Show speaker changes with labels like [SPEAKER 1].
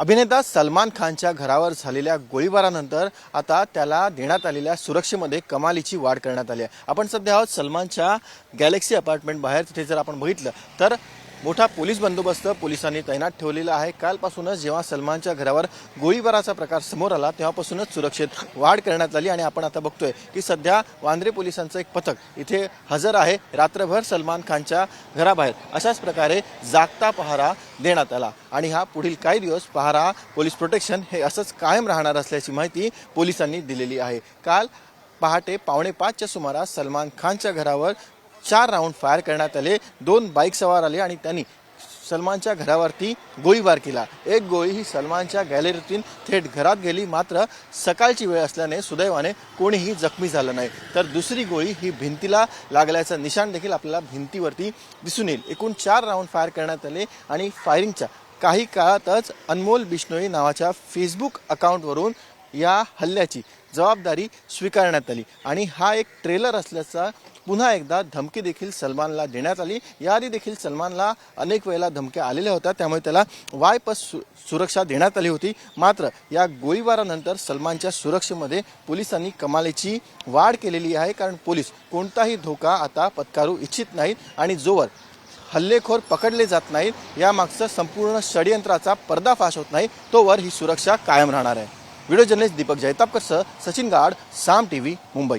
[SPEAKER 1] अभिनेता सलमान खानच्या घरावर झालेल्या गोळीबारानंतर आता त्याला देण्यात आलेल्या सुरक्षेमध्ये कमालीची वाढ करण्यात आली आहे. आपण सध्या आहोत सलमानच्या गॅलेक्सी अपार्टमेंट बाहेर. तिथे जर आपण बघितलं तर मोठा पोलीस बंदोबस्त पोलिसांनी तैनात ठेवलेला आहे. कालपासूनच जेव्हा सलमानच्या घरावर गोळीबाराचा प्रकार समोर आला तेव्हापासूनच सुरक्षेत वाढ करण्यात आली आणि आपण आता बघतोय की सध्या वांद्रे पोलिसांचं एक पथक इथे हजर आहे. रात्रभर सलमान खानच्या घराबाहेर अशाच प्रकारे जागता पहारा देण्यात आला. आणि हा पुढील काही दिवस पहारा पोलीस प्रोटेक्शन हे असंच कायम राहणार असल्याची माहिती पोलिसांनी दिलेली आहे. काल पहाटे पावणे पाचच्या सुमारास सलमान खानच्या घरावर चार राऊंड फायर करण्यात आले. दोन बाईक सवार आले आणि त्यांनी सलमानच्या घरावरती गोळीबार केला. एक गोळी ही सलमानच्या गॅलरीतून थेट घरात गेली. मात्र सकाळची वेळ असल्याने सुदैवाने कोणीही जखमी झालं नाही. तर दुसरी गोळी ही भिंतीला लागल्याचं निशाण देखील आपल्याला भिंतीवरती दिसून येईल. एकूण चार राऊंड फायर करण्यात आले आणि फायरिंगच्या काही काळातच अनमोल बिश्नोई नावाच्या फेसबुक अकाउंटवरून या हल्ल्याची जबाबदारी स्वीकारण्यात आली. आणि हा एक ट्रेलर असल्याचा पुन्हा एकदा धमकी देखील सलमानला देण्यात आली. याआधी देखील सलमानला अनेक वेळेला धमक्या आलेल्या होत्या त्यामुळे त्याला वाय पस सु सुरक्षा देण्यात आली होती. मात्र या गोळीबारानंतर सलमानच्या सुरक्षेमध्ये पोलिसांनी कमालीची वाढ केलेली आहे कारण पोलीस कोणताही धोका आता पत्कारू इच्छित नाहीत आणि जोवर हल्लेखोर पकडले जात नाहीत यामागचं संपूर्ण षडयंत्राचा पर्दाफाश होत नाही तोवर ही सुरक्षा कायम राहणार आहे. व्हिडिओ जर्नलिस्ट दीपक जैतापकरसह सचिन गाड साम टी व्ही मुंबई.